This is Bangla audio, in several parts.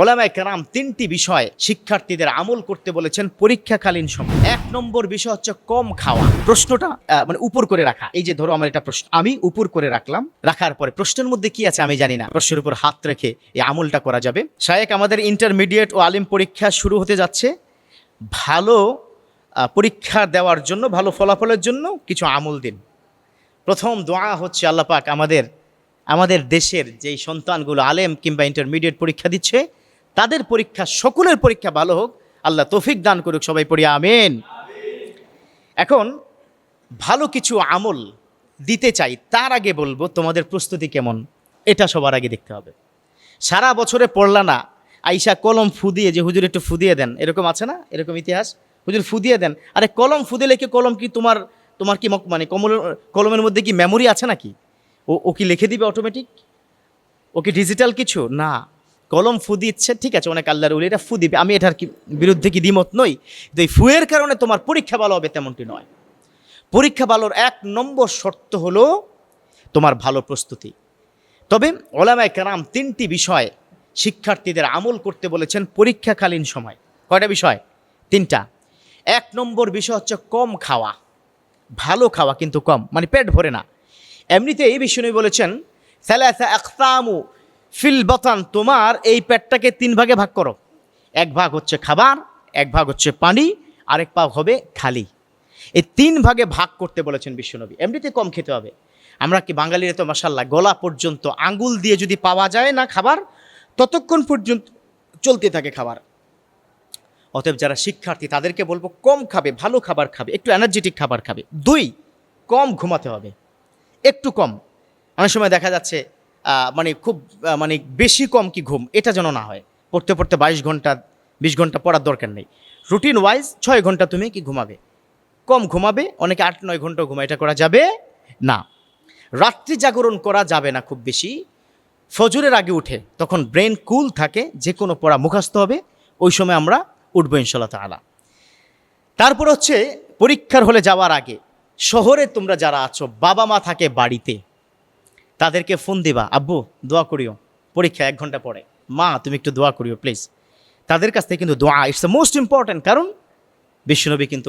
ওলামায় কেরাম তিনটি বিষয় শিক্ষার্থীদের আমল করতে বলেছেন পরীক্ষাকালীন সময়। এক নম্বর বিষয় হচ্ছে কম খাওয়া। প্রশ্নটা মানে উপর করে রাখা। এই যে ধরো আমার এটা প্রশ্ন। আমি উপর করে রাখলাম, রাখার পরে প্রশ্নের মধ্যে কি আছে আমি জানি না। প্রশ্নের উপর হাত রেখে এই আমলটা করা যাবে। শায়েক আমাদের ইন্টারমিডিয়েট ও আলিম পরীক্ষা শুরু হতে যাচ্ছে। ভালো পরীক্ষা দেওয়ার জন্য, ভালো ফলাফলের জন্য কিছু আমল দিন। প্রথম দোয়া হচ্ছে আল্লাহ পাক আমাদের আমাদের দেশের যেই সন্তানগুলো আলেম কিংবা ইন্টারমিডিয়েট পরীক্ষা দিচ্ছে তাদের পরীক্ষা, সকলের পরীক্ষা ভালো হোক, আল্লাহ তৌফিক দান করুক, সবাই পড়ি, আমেন। এখন ভালো কিছু আমল দিতে চাই, তার আগে বলব তোমাদের প্রস্তুতি কেমন? এটা সবার আগে দেখতে হবে। সারা বছরে পড়লা না, আইসা কলম ফু দিয়ে যে হুজুর একটু ফু দিয়ে দেন, এরকম আছে না? এরকম ইতিহাস? হুজুর ফু দিয়ে দেন। আরে কলম ফু দিলে কি, কলম কি তোমার তোমার কি মানে কমল কলমের মধ্যে কি মেমোরি আছে নাকি? ও ও কি লিখে দিবে অটোমেটিক ও কি ডিজিটাল কিছু? না। কলম ফু দিচ্ছে, ঠিক আছে, অনেক আল্লাহর উলি এটা ফু দিবে। আমি এটার কি বিরুদ্ধে কি দ্বিমত নই? কিন্তু এই ফুয়ের কারণে তোমার পরীক্ষা ভালো হবে তেমনটি নয়। পরীক্ষা ভালোর এক নম্বর শর্ত হলো তোমার ভালো প্রস্তুতি। তবে ওলামায় কেরাম তিনটি বিষয় শিক্ষার্থীদের আমল করতে বলেছেন পরীক্ষাকালীন সময়। কয়টা বিষয়? তিনটা। এক নম্বর বিষয় হচ্ছে কম খাওয়া। ভালো খাওয়া কিন্তু কম মানে পেট ভরে না। এমনিতে এই বিষয় বলেছেন, সালাসা আকতামু ফিল বতান, তোমার এই পেটটাকে তিন ভাগে ভাগ করো। এক ভাগ হচ্ছে খাবার, এক ভাগ হচ্ছে পানি, আরেক ভাগ হবে খালি এই তিন ভাগে ভাগ করতে বলেছেন বিশ্বনবী। এমনিতে কম খেতে হবে। আমরা কি বাঙালিরা তো মাসাল্লাহ গলা পর্যন্ত আঙ্গুল দিয়ে যদি পাওয়া যায় না খাবার, ততক্ষণ পর্যন্ত চলতে থাকে খাবার। অতএব যারা শিক্ষার্থী, তাদেরকে বলব কম খাবে, ভালো খাবার খাবে, একটু এনার্জেটিক খাবার খাবে। দুই, কম ঘুমাতে হবে। একটু কম। অনেক সময় দেখা যাচ্ছে মানে খুব মানে বেশি কম কি ঘুম, এটা যেন না হয়। পড়তে পড়তে বাইশ ঘণ্টা, বিশ ঘণ্টা পড়ার দরকার নেই। রুটিন ওয়াইজ ছয় ঘণ্টা তুমি কি ঘুমাবে? কম ঘুমাবে, অনেকে আট, নয় ঘণ্টা ঘুমায়, এটা করা যাবে না। রাত্রি জাগরণ করা যাবে না খুব বেশি। ফজরের আগে উঠে, তখন ব্রেন কুল থাকে, যে কোনো পড়া মুখস্থ হবে, ওই সময় আমরা উঠবো ইনশাল্লাহ তালা তারপর হচ্ছে, পরীক্ষার হলে যাওয়ার আগে, শহরে তোমরা যারা আছো বাবা মা থাকে বাড়িতে তাদেরকে ফোন দিবা, আব্বু, দোয়া করিও, পরীক্ষা এক ঘণ্টা পরে। মা, তুমি একটু দোয়া করিও প্লিজ তাদের কাছ থেকে কিন্তু দোয়া ইটস দ্য মোস্ট ইম্পর্ট্যান্ট কারণ বিশ্বনবী কিন্তু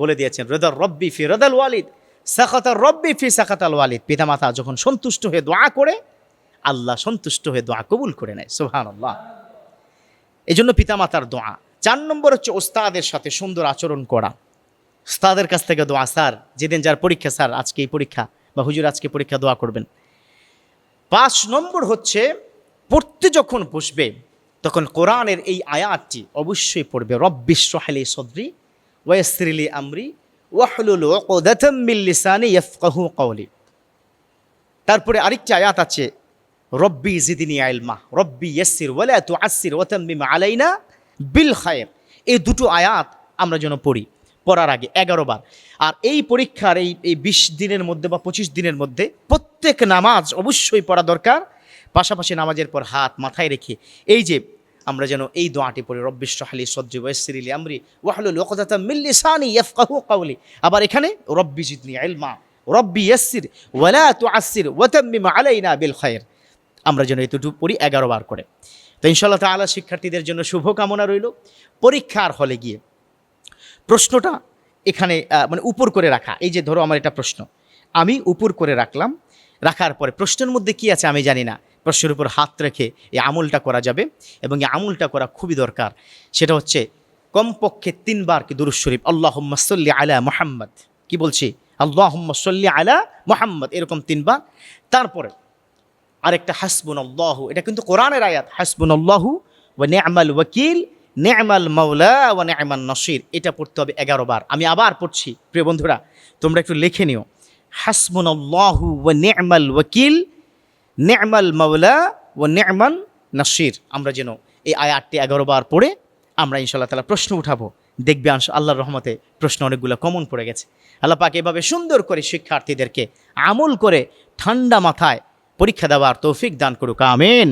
বলে দিয়েছেন রদার রব্বি ফি রদাল ওয়ালিদ সাখাতার রব্বি ফি সাখাতাল ওয়ালিদ। পিতামাতা যখন সন্তুষ্ট হয়ে দোয়া করে, আল্লাহ সন্তুষ্ট হয়ে দোয়া কবুল করে নেয় সুহান আল্লাহ এই জন্য পিতামাতার দোয়া। চার নম্বর হচ্ছে ওস্তাদের সাথে সুন্দর আচরণ করা। ওস্তাদের কাছ থেকে দোয়া, স্যার, যেদিন যার পরীক্ষা, স্যার, আজকে এই পরীক্ষা বা হুজুর আজকে পরীক্ষা দোয়া করবেন। পাঁচ নম্বর হচ্ছে, পড়তে যখন বসবে, তখন কোরআনের এই আয়াতটি অবশ্যই পড়বে। রব্বিশ রহালি সদরি ওয়াসরিলি আমরি ওয়াহলুল ওকদাতাম মিন লিসানি ইয়াফকাহু কওলি। তারপরে আরেকটি আয়াত আছে, রব্বি জিদিনি আইলমা, রব্বি ইয়াসির ওয়ালা তুআসির ওয়াতাম্মিম আলাইনা বিল খায়ের। এই দুটো আয়াত আমরা যেন পড়ি, পড়ার আগে এগারো বার। আর এই পরীক্ষার এই এই বিশ দিনের মধ্যে বা পঁচিশ দিনের মধ্যে প্রত্যেক নামাজ অবশ্যই পড়া দরকার, পাশাপাশি নামাজের পর হাত মাথায় রেখে এই যে আমরা যেন এই দোয়াটি পড়ি রব্বিশ হালি সজ্জি ওয়াসিরিলি আমরি ওয়াহলুল ওকদাতা মিল্লিসানি ইয়াফকাহু কাউলি আবার এখানে, রব্বি জিদনি ইলমা, রব্বি ইয়াসির ওয়ালা তুআসির ওয়াতাম্মিম আলাইনা বিল খায়ের আমরা যেন এতটুকু পড়ি এগারো বার করে। তো ইনশাল্লাহ তাআলা শিক্ষার্থীদের জন্য শুভকামনা রইল। পরীক্ষার হলে গিয়ে প্রশ্নটা এখানে মানে উপর করে রাখা। এই যে ধরো আমার এটা প্রশ্ন। আমি উপর করে রাখলাম রাখার পরে প্রশ্নের মধ্যে কি আছে আমি জানি না। প্রশ্নের উপর হাত রেখে এই আমলটা করা যাবে এবং এই আমলটা করা খুবই দরকার। সেটা হচ্ছে কমপক্ষে তিনবার কি দুরুজ শরীফ আল্লাহ সাল্লি আলা মোহাম্মদ। কি বলছি? আল্লাহ সাল্লি আলা মোহাম্মদ। এরকম তিনবার। তারপরে আরেকটা হাসবুন আল্লাহ এটা কিন্তু কোরআনের আয়াত হাসবুন আল্লাহু ও নেমাল ওয়াকিল। নেমাল মাওলা ও নেমাল নসির। এটা পড়তে হবে এগারো বার। আমি আবার পড়ছি। প্রিয় বন্ধুরা, তোমরা একটু লিখে নিও। হাসবুন আল্লাহু ও নেমাল ওয়াকিল, নেমাল মাওলা ও নেমান নাসির। আমরা যেন এই আয়াতটি এগারো বার পড়ে আমরা ইনশাল্লাহ তালা প্রশ্ন উঠাবো। দেখবে আল্লাহর রহমতে প্রশ্ন অনেকগুলো কমন পড়ে গেছে। আল্লাহ পাক এভাবে সুন্দর করে শিক্ষার্থীদেরকে আমল করে ঠান্ডা মাথায় পরীক্ষা দেওয়ার তৌফিক দান করুক। আমেন।